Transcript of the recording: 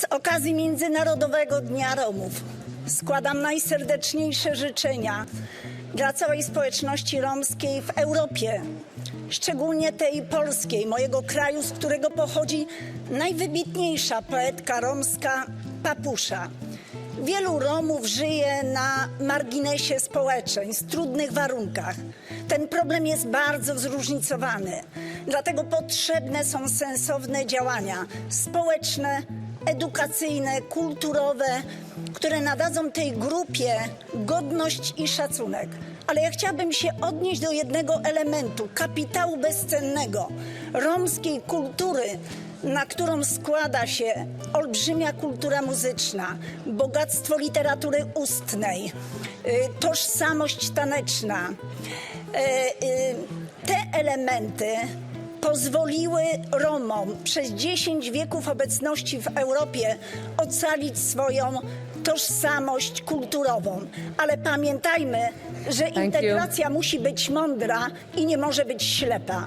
Z okazji Międzynarodowego Dnia Romów składam najserdeczniejsze życzenia dla całej społeczności romskiej w Europie, szczególnie tej polskiej, mojego kraju, z którego pochodzi najwybitniejsza poetka romska Papusza. Wielu Romów żyje na marginesie społeczeństw, w trudnych warunkach. Ten problem jest bardzo zróżnicowany, dlatego potrzebne są sensowne działania społeczne, edukacyjne, kulturowe, które nadadzą tej grupie godność i szacunek. Ale ja chciałabym się odnieść do jednego elementu kapitału bezcennego romskiej kultury, na którą składa się olbrzymia kultura muzyczna, bogactwo literatury ustnej, y, tożsamość taneczna. E, y, Te elementy pozwoliły Romom przez 10 wieków obecności w Europie ocalić swoją tożsamość kulturową. Ale pamiętajmy, że integracja musi być mądra i nie może być ślepa.